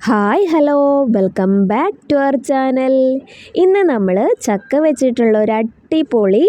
Hi hello. Welcome back to our channel. ഇന്ന് നമ്മൾ ചക്ക വെച്ചിട്ടുള്ള ഒരു അടിപൊളി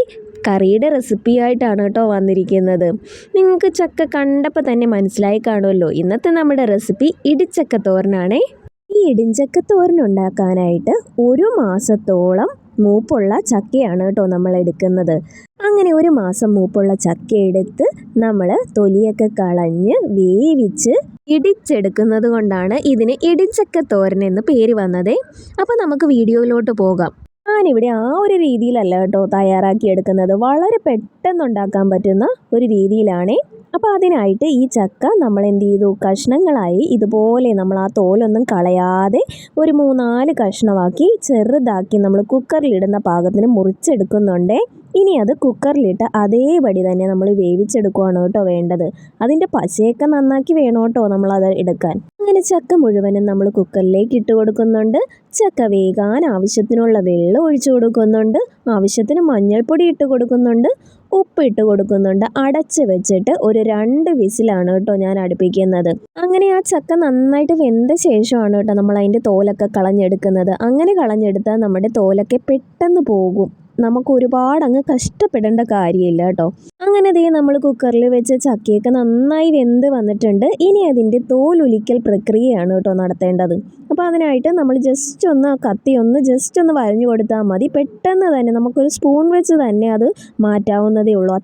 കറിയുടെ റെസിപ്പി ആയിട്ടാണ് കേട്ടോ വന്നിരിക്കുന്നത്. നിങ്ങൾക്ക് ചക്ക കണ്ടപ്പോൾ തന്നെ മനസ്സിലായി കാണുമല്ലോ. ഇന്നത്തെ നമ്മുടെ റെസിപ്പി ഇടിച്ചക്ക തോരനാണേ ഈ ഇടിഞ്ചക്ക തോരൻ ഉണ്ടാക്കാനായിട്ട് ഒരു മാസത്തോളം മൂപ്പുള്ള ചക്കയാണ് കേട്ടോ നമ്മൾ എടുക്കുന്നത്. അങ്ങനെ ഒരു മാസം മൂപ്പുള്ള ചക്ക എടുത്ത് നമ്മൾ തൊലിയൊക്കെ കളഞ്ഞ് വേവിച്ച് ഇടിച്ചെടുക്കുന്നത് കൊണ്ടാണ് ഇതിന് ഇടിച്ചക്ക തോരൻ എന്ന് പേര് വന്നത്. അപ്പോൾ നമുക്ക് വീഡിയോയിലോട്ട് പോകാം. ഞാനിവിടെ ആ ഒരു രീതിയിലല്ല കേട്ടോ തയ്യാറാക്കി എടുക്കുന്നത്. വളരെ പെട്ടെന്ന് ഉണ്ടാക്കാൻ പറ്റുന്ന ഒരു രീതിയിലാണേ. അപ്പോൾ അതിനായിട്ട് ഈ ചക്ക നമ്മൾ എന്ത് ചെയ്തു? കഷ്ണങ്ങളായി ഇതുപോലെ നമ്മൾ ആ തോലൊന്നും കളയാതെ ഒരു മൂന്നാൽ കഷ്ണമാക്കി ചെറുതാക്കി നമ്മൾ കുക്കറിലിടുന്ന പാകത്തിന് മുറിച്ചെടുക്കുന്നുണ്ടേ. ഇനി അത് കുക്കറിലിട്ട് അതേപടി തന്നെ നമ്മൾ വേവിച്ചെടുക്കുകയാണ് കേട്ടോ വേണ്ടത്. അതിന്റെ പശയൊക്കെ നന്നാക്കി വേണം കേട്ടോ നമ്മളത് എടുക്കാൻ. അങ്ങനെ ചക്ക മുഴുവനും നമ്മൾ കുക്കറിലേക്ക് ഇട്ട് കൊടുക്കുന്നുണ്ട്. ചക്ക വേകാൻ ആവശ്യത്തിനുള്ള വെള്ളം ഒഴിച്ചു കൊടുക്കുന്നുണ്ട്. ആവശ്യത്തിന് മഞ്ഞൾപ്പൊടി ഇട്ട് കൊടുക്കുന്നുണ്ട്. ഉപ്പ് ഇട്ട് കൊടുക്കുന്നുണ്ട്. അടച്ച് വെച്ചിട്ട് ഒരു രണ്ട് വിസിലാണ് കേട്ടോ ഞാൻ അടുപ്പിക്കുന്നത്. അങ്ങനെ ആ ചക്ക നന്നായിട്ട് വെന്ത ശേഷമാണ് കേട്ടോ നമ്മൾ അതിന്റെ തോലൊക്കെ കളഞ്ഞെടുക്കുന്നത്. അങ്ങനെ കളഞ്ഞെടുത്താൽ നമ്മുടെ തോലൊക്കെ പെട്ടെന്ന് പോകും. നമുക്ക് ഒരുപാട് അങ്ങ് കഷ്ടപ്പെടേണ്ട കാര്യമില്ല കേട്ടോ. അങ്ങനെ ദേ നമ്മൾ കുക്കറിൽ വെച്ച ചക്കയൊക്കെ നന്നായി വെന്ത് വന്നിട്ടുണ്ട്. ഇനി അതിന്റെ തോലൊലിക്കൽ പ്രക്രിയയാണ് കേട്ടോ നടത്തേണ്ടത്. അപ്പോൾ അതിനായിട്ട് നമ്മൾ ജസ്റ്റ് ഒന്ന് കത്തി ഒന്ന് ജസ്റ്റ് ഒന്ന് വരഞ്ഞു കൊടുത്താൽ മതി. പെട്ടെന്ന് തന്നെ നമുക്കൊരു സ്പൂൺ വെച്ച് തന്നെ അത് മാറ്റാവുന്നതേ ഉള്ളൂ.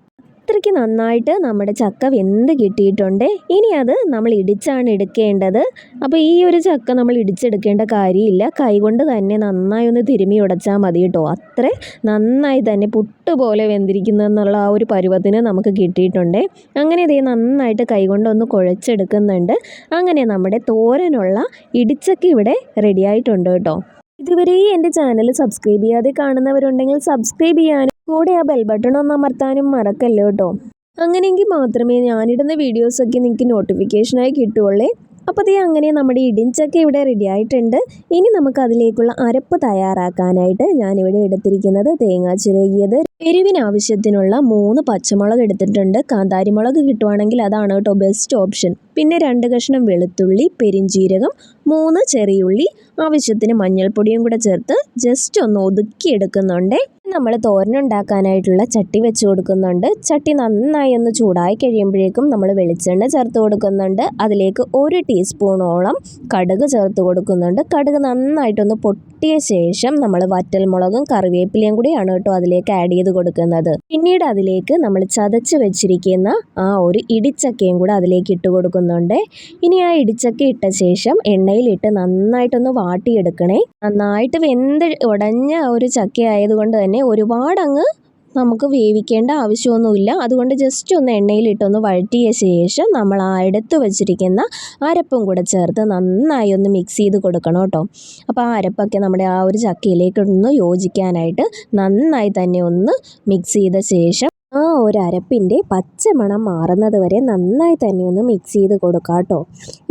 അത്രയ്ക്ക് നന്നായിട്ട് നമ്മുടെ ചക്ക വെന്ത് കിട്ടിയിട്ടുണ്ട്. ഇനി അത് നമ്മൾ ഇടിച്ചാണ് എടുക്കേണ്ടത്. അപ്പോൾ ഈ ഒരു ചക്ക നമ്മൾ ഇടിച്ചെടുക്കേണ്ട കാര്യമില്ല. കൈകൊണ്ട് തന്നെ നന്നായി ഒന്ന് തിരുമി ഉടച്ചാൽ മതി കേട്ടോ. അത്ര നന്നായി തന്നെ പുട്ടുപോലെ വെന്തിരിക്കുന്നതെന്നുള്ള ആ ഒരു പരുവത്തിന് നമുക്ക് കിട്ടിയിട്ടുണ്ട്. അങ്ങനെ ഇതേ നന്നായിട്ട് കൈകൊണ്ട് ഒന്ന് കുഴച്ചെടുക്കുന്നുണ്ട്. അങ്ങനെ നമ്മുടെ തോരനുള്ള ഇടിച്ചക്ക ഇവിടെ റെഡിയായിട്ടുണ്ട് കേട്ടോ. ഇതുവരെ എന്റെ ചാനൽ സബ്സ്ക്രൈബ് ചെയ്യാതെ കാണുന്നവരുണ്ടെങ്കിൽ സബ്സ്ക്രൈബ് ചെയ്യാനും കൂടെ ആ ബെൽ ബട്ടൺ ഒന്ന് അമർത്താനും മറക്കല്ലോ കേട്ടോ? അങ്ങനെയെങ്കിൽ മാത്രമേ ഞാനിടുന്ന വീഡിയോസൊക്കെ നിങ്ങൾക്ക് നോട്ടിഫിക്കേഷനായി കിട്ടുള്ളേ അപ്പോൾ അതേ അങ്ങനെ നമ്മുടെ ഇടിഞ്ചൊക്കെ ഇവിടെ റെഡി ആയിട്ടുണ്ട്. ഇനി നമുക്ക് അതിലേക്കുള്ള അരപ്പ് തയ്യാറാക്കാനായിട്ട് ഞാനിവിടെ എടുത്തിരിക്കുന്നത് തേങ്ങാ ചിരകിയത്. എരിവിന് ആവശ്യത്തിനുള്ള മൂന്ന് പച്ചമുളക് എടുത്തിട്ടുണ്ട്. കാന്താരിമുളക് കിട്ടുവാണെങ്കിൽ അതാണ് കേട്ടോ ബെസ്റ്റ് ഓപ്ഷൻ പിന്നെ രണ്ട് കഷ്ണം വെളുത്തുള്ളി പെരിഞ്ചീരകം മൂന്ന് ചെറിയുള്ളി ആവശ്യത്തിന് മഞ്ഞൾപ്പൊടിയും കൂടെ ചേർത്ത് ജസ്റ്റ് ഒന്ന് ഒതുക്കി എടുക്കുന്നുണ്ട് നമ്മൾ തോരനുണ്ടാക്കാനായിട്ടുള്ള ചട്ടി വെച്ച് കൊടുക്കുന്നുണ്ട്. ചട്ടി നന്നായി ഒന്ന് ചൂടായി കഴിയുമ്പോഴേക്കും നമ്മൾ വെളിച്ചെണ്ണ ചേർത്ത് കൊടുക്കുന്നുണ്ട്. അതിലേക്ക് ഒരു ടീസ്പൂണോളം കടുക് ചേർത്ത് കൊടുക്കുന്നുണ്ട്. കടുക് നന്നായിട്ടൊന്ന് പൊട്ടിയ ശേഷം നമ്മൾ വറ്റൽമുളകും കറിവേപ്പിലയും കൂടിയാണ് കേട്ടോ അതിലേക്ക് ആഡ് ചെയ്ത് കൊടുക്കുന്നത്. പിന്നീട് അതിലേക്ക് നമ്മൾ ചതച്ച് വെച്ചിരിക്കുന്ന ആ ഒരു ഇടിച്ചക്കയും കൂടെ അതിലേക്ക് ഇട്ട് കൊടുക്കുന്നുണ്ട്. ഇനി ആ ഇടിച്ചക്ക ഇട്ട ശേഷം എണ്ണയിലിട്ട് നന്നായിട്ടൊന്ന് വാട്ടിയെടുക്കണേ. നന്നായിട്ട് വെന്ത് ഉടഞ്ഞ ഒരു ചക്ക ആയതുകൊണ്ട് തന്നെ ഒരുപാട് അങ്ങ് നമുക്ക് വേവിക്കേണ്ട ആവശ്യമൊന്നുമില്ല. അതുകൊണ്ട് ജസ്റ്റ് ഒന്ന് എണ്ണയിലിട്ടൊന്ന് വഴറ്റിയ ശേഷം നമ്മൾ ആ എടുത്ത് വെച്ചിരിക്കുന്ന അരപ്പും കൂടെ ചേർത്ത് നന്നായി ഒന്ന് മിക്സ് ചെയ്ത് കൊടുക്കണം കേട്ടോ. അപ്പോൾ ആ അരപ്പൊക്കെ നമ്മുടെ ആ ഒരു ചക്കയിലേക്ക് ഒന്ന് യോജിക്കാനായിട്ട് നന്നായി തന്നെ ഒന്ന് മിക്സ് ചെയ്ത ശേഷം ആ ഒരു പച്ചമണം മാറുന്നത് വരെ നന്നായി തന്നെ ഒന്ന് മിക്സ് ചെയ്ത് കൊടുക്കാം കേട്ടോ.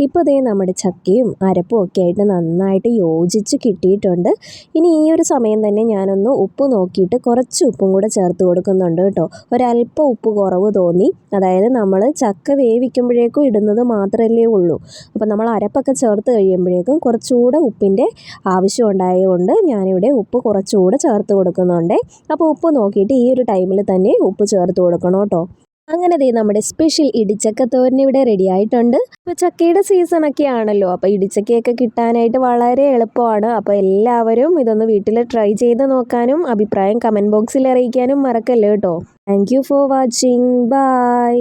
ഇപ്പോൾ ദേ നമ്മുടെ ചക്കയും അരപ്പും ഒക്കെ ആയിട്ട് നന്നായിട്ട് യോജിച്ച് കിട്ടിയിട്ടുണ്ട്. ഇനി ഈ ഒരു സമയം തന്നെ ഞാനൊന്ന് ഉപ്പ് നോക്കിയിട്ട് കുറച്ച് ഉപ്പും കൂടെ ചേർത്ത് കൊടുക്കുന്നുണ്ട് കേട്ടോ. ഒരല്പം ഉപ്പ് കുറവ് തോന്നി. അതായത് നമ്മൾ ചക്ക വേവിക്കുമ്പോഴേക്കും ഇടുന്നത് മാത്രമല്ലേ ഉള്ളൂ. അപ്പോൾ നമ്മൾ അരപ്പൊക്കെ ചേർത്ത് കഴിയുമ്പോഴേക്കും കുറച്ചുകൂടെ ഉപ്പിന്റെ ആവശ്യം ഉണ്ടായതുകൊണ്ട് ഞാനിവിടെ ഉപ്പ് കുറച്ചുകൂടെ ചേർത്ത് കൊടുക്കുന്നുണ്ട്. അപ്പോൾ ഉപ്പ് നോക്കിയിട്ട് ഈ ഒരു ടൈമിൽ തന്നെ ഉപ്പ് ചേർത്ത് കൊടുക്കണം കേട്ടോ. അങ്ങനെ ദേ നമ്മുടെ സ്പെഷ്യൽ ഇടിച്ചക്ക തോരൻ ഇവിടെ റെഡി ആയിട്ടുണ്ട്. ഇപ്പോൾ ചക്കയുടെ സീസണൊക്കെ ആണല്ലോ. അപ്പോൾ ഇടിച്ചക്കയൊക്കെ കിട്ടാനായിട്ട് വളരെ എളുപ്പമാണ്. അപ്പോൾ എല്ലാവരും ഇതൊന്ന് വീട്ടിൽ ട്രൈ ചെയ്ത് നോക്കാനും അഭിപ്രായം കമന്റ് ബോക്സിൽ അറിയിക്കാനും മറക്കല്ലേ കേട്ടോ. Thank for watching bye